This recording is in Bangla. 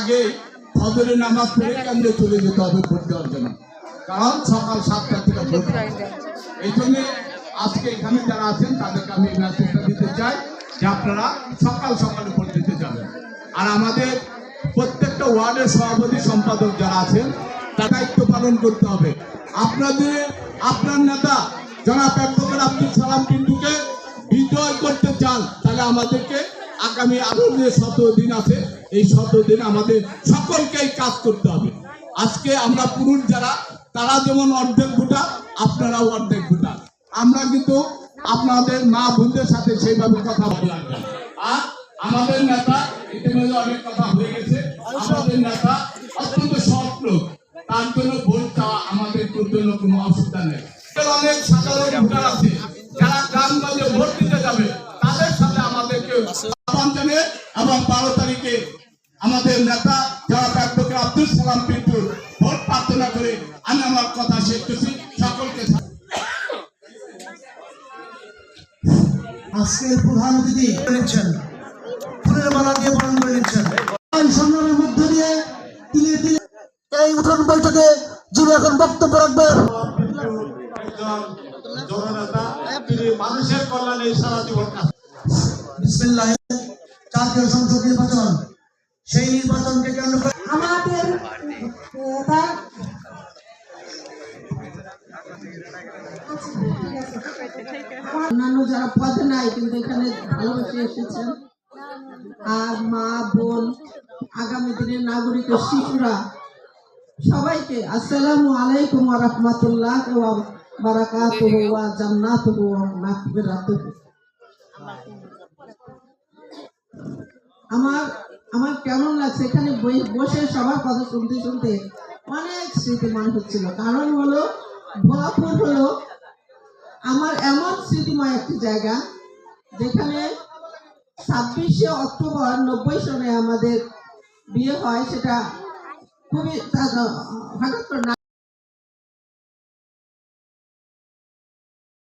আগে ফজরের নামাজ পড়ে কেন্দ্রে চলে যেতে হবে ভোট দেওয়ার জন্য। কারণ সকাল সাতটা থেকে ভোট এই জন্য আজকে এখানে যারা আছেন, তাদেরকে আমি মেসেজটা দিতে চাই যে আপনারা সকাল সকালে ভোট দিতে যাবেন। আর আমাদের প্রত্যেকটা ওয়ার্ডের সভাপতি সম্পাদক যারা আছেন, তার দায়িত্ব পালন করতে হবে। আপনাদের, আপনার নেতা, জনাব অ্যাডভোকেট আব্দুল সালাম পিন্টুকে বিজয় করতে চান, তাহলে আমাদেরকে আগামী আরও যে শত দিন আছে, এই শত দিন আমাদের সকলকেই কাজ করতে হবে। আজকে আমরা পুরুষ যারা, তারা যেমন অর্ধেক ভোটার, আপনারাও অর্ধেক ভোটার। আমরা কিন্তু আপনাদের মা বোনদের সাথে সেইভাবে কথা বললাম আর আমাদের নেতা, ইতিমধ্যে অনেক কথা হয়ে গেছে। আমাদের নেতা অত্যন্ত সৎ লোক। তার জন্য ভোট চাওয়া আমাদের জন্য কোনো অসুবিধা নেই। অনেক সাধারণ ভোটার আছে। এবং বারো তারিখে আমাদের নেতা যারা অ্যাডভোকেট আব্দুল সালাম পিন্টুর ভোট প্রার্থনা করে আমি আমার কথা শেষ করছি। সকলকে আজকের প্রধান অতিথি নিচ্ছেন। ফুলের মালা দিয়ে বরণ করে নিচ্ছেন। সংগ্রামের মধ্য দিয়ে তিলে তিলে এই উঠোন বৈঠকে যিনি এখন বক্তব্য রাখবেন। মানুষের কল্যাণে সারা জীবন বিসমিল্লাহ। জাতীয় সংসদ নির্বাচন। সেই নির্বাচনকে কেন্দ্র করে আমাদের অন্যান্য যারা নাই, কিন্তু এখানে ভালোবেসে এসেছেন। আর মা, বোন, আগামী দিনের নাগরিক শিশুরা, সবাইকে আসসালামু আলাইকুম ওয়া রাহমাতুল্লাহ ওয়া বারাকাতুহু আমার আমার কেমন লাগছে? এখানে বসে সবার কথা শুনতে শুনতে অনেক স্মৃতি মনে হচ্ছিল। কারণ হলো ভোলাপুর হলো আমার এমন স্মৃতিময় একটি জায়গা যেখানে ছাব্বিশে অক্টোবর নব্বই সনে আমাদের বিয়ে হয়, সেটা খুবই হঠাৎ করে